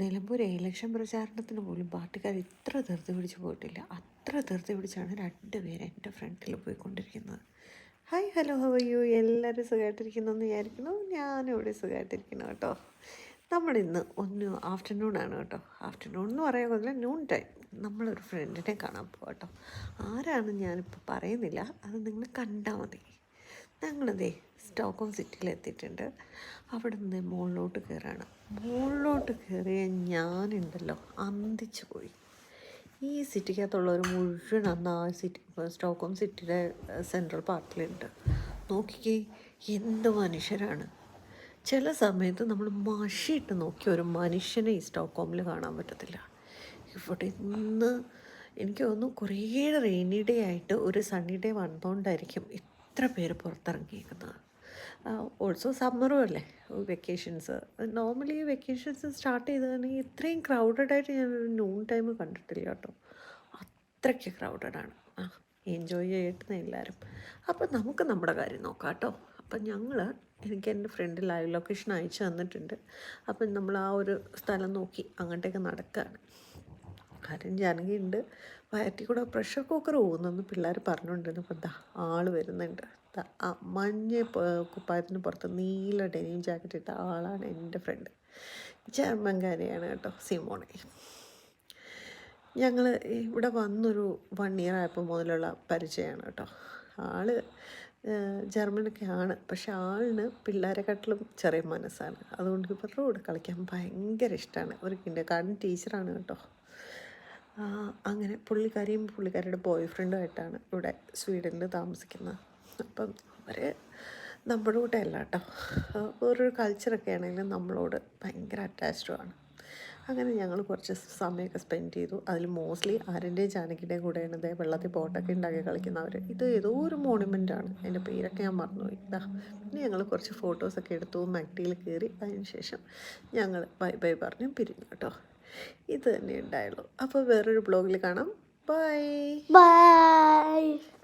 Nilambur election പ്രചാരണത്തിന് പോലും പാർട്ടിക്കാർ ഇത്ര ധൃതി പിടിച്ച് പോയിട്ടില്ല. അത്ര ധൃതി പിടിച്ചാണ് രണ്ടുപേരും എന്റെ ഫ്രണ്ടിൽ പോയിക്കൊണ്ടിരിക്കുന്നത്. ഹായ് ഹലോ ഹവയ്യു എല്ലാവരും സുഖമായിട്ടിരിക്കുന്നു എന്ന് വിചാരിക്കുന്നു. ഞാനും ഇവിടെ സുഖമായിട്ടിരിക്കുന്നു കേട്ടോ. നമ്മളിന്ന് ഒന്ന് ആഫ്റ്റർനൂൺ ആണ് കേട്ടോ. ആഫ്റ്റർനൂൺ എന്ന് പറയാൻ പോലെ നൂൺ ടൈം നമ്മളൊരു ഫ്രണ്ടിനെ കാണാൻ പോകാം കേട്ടോ. ആരാണ് ഞാനിപ്പോൾ പറയുന്നില്ല. അത് നിങ്ങൾ കണ്ടാൽ മതി. ഞങ്ങളിതേ സ്റ്റോക്ക്ഹോം സിറ്റിയിലെത്തിയിട്ടുണ്ട് അവിടെ നിന്ന് മുകളിലോട്ട് കയറാണ് മുകളിലോട്ട് കയറിയ ഞാനുണ്ടല്ലോ അന്തിച്ചു പോയി. ഈ സിറ്റിക്കകത്തുള്ളവർ മുഴുവൻ അന്ന് ആ സിറ്റി സ്റ്റോക്കോം സിറ്റിയുടെ സെൻട്രൽ പാർട്ടിലുണ്ട് നോക്കിക്കേ എന്ത് മനുഷ്യരാണ്. ചില സമയത്ത് നമ്മൾ മഷിയിട്ട് നോക്കിയ ഒരു മനുഷ്യനെ ഈ സ്റ്റോക്കോമിൽ കാണാൻ പറ്റത്തില്ല. ഇവിടെ ഇന്ന് എനിക്ക് തോന്നുന്നു കുറേ റെയിനി ഡേ ആയിട്ട് ഒരു സണ്ണി ഡേ വന്നുകൊണ്ടായിരിക്കും ഇത്ര പേര് പുറത്തിറങ്ങിയേക്കുന്നത്? ഓൾസോ സമ്മറും അല്ലേ? വെക്കേഷൻസ് നോർമലി വെക്കേഷൻസ് സ്റ്റാർട്ട് ചെയ്തതാണെങ്കിൽ ഇത്രയും ക്രൗഡഡ് ആയിട്ട് ഞാൻ നൂൺ ടൈം കണ്ടിട്ടില്ല കേട്ടോ. അത്രയ്ക്ക് ആണ്. ആ എൻജോയ് ചെയ്യട്ടെ എല്ലാവരും അപ്പം നമുക്ക് നമ്മുടെ കാര്യം നോക്കാം കേട്ടോ. അപ്പം ഞങ്ങൾ എനിക്ക് എന്റെ ഫ്രണ്ട് ലൈവ് ലൊക്കേഷൻ അയച്ചു തന്നിട്ടുണ്ട്. അപ്പം നമ്മൾ ആ ഒരു സ്ഥലം നോക്കി അങ്ങോട്ടേക്ക് നടക്കുകയാണ് കാര്യം ജാനകിയുണ്ട് വയറ്റിൽ കൂടെ പ്രഷർ കുക്കർ പോകുന്നെന്ന് പിള്ളേർ പറഞ്ഞുകൊണ്ടിരുന്നു അപ്പം ദാ ആൾ വരുന്നുണ്ട്. മഞ്ഞ കുപ്പായത്തിന് പുറത്ത് നീല ഡെനിം ജാക്കറ്റ് ഇട്ട ആളാണ് എന്റെ ഫ്രണ്ട് ജർമ്മൻകാരിയാണ് കേട്ടോ സിമോണെ. ഞങ്ങൾ ഇവിടെ വന്നൊരു വൺ ഇയർ ആയപ്പോൾ മുതലുള്ള പരിചയമാണ് കേട്ടോ. ആൾ ജർമ്മനൊക്കെയാണ് പക്ഷെ ആളിന് പിള്ളേരെക്കാട്ടിലും ചെറിയ മനസ്സാണ്. അതുകൊണ്ട് ഇവരുടെ കൂടെ കളിക്കാൻ ഭയങ്കര ഇഷ്ടമാണ് ഒരു കിൻഡർ ഗാർഡൻ ടീച്ചറാണ് കേട്ടോ. അങ്ങനെ പുള്ളിക്കാരിയും പുള്ളിക്കാരിയുടെ ബോയ് ഫ്രണ്ടുമായിട്ടാണ് ഇവിടെ സ്വീഡനിൽ താമസിക്കുന്നത്. അപ്പം അവർ നമ്മുടെ കൂടെ അല്ല കേട്ടോ. വേറൊരു കൾച്ചറൊക്കെ ആണെങ്കിലും നമ്മളോട് ഭയങ്കര അറ്റാച്ച്ഡുമാണ് അങ്ങനെ ഞങ്ങൾ കുറച്ച് സമയമൊക്കെ സ്പെൻഡ് ചെയ്തു. അതിൽ മോസ്റ്റ്ലി ആരന്റെയും ജാനകിയുടെയും കൂടെയാണ് ഇതേ വെള്ളത്തിൽ ബോട്ടൊക്കെ ഉണ്ടാക്കി കളിക്കുന്നവർ ഇത് ഏതോ ഒരു മോണുമെന്റാണ് അതിന്റെ പേരൊക്കെ ഞാൻ മറന്നുപോയി. ഇതാ പിന്നെ ഞങ്ങൾ കുറച്ച് ഫോട്ടോസൊക്കെ എടുത്തു. മക്ടിയിൽ കയറി. അതിന് ശേഷം ഞങ്ങൾ ബൈ ബൈ പറഞ്ഞ് പിരിഞ്ഞു കേട്ടോ. ഇത് തന്നെ ഉണ്ടായുള്ളൂ. അപ്പോൾ വേറൊരു ബ്ലോഗിൽ കാണാം. ബൈ. Bye.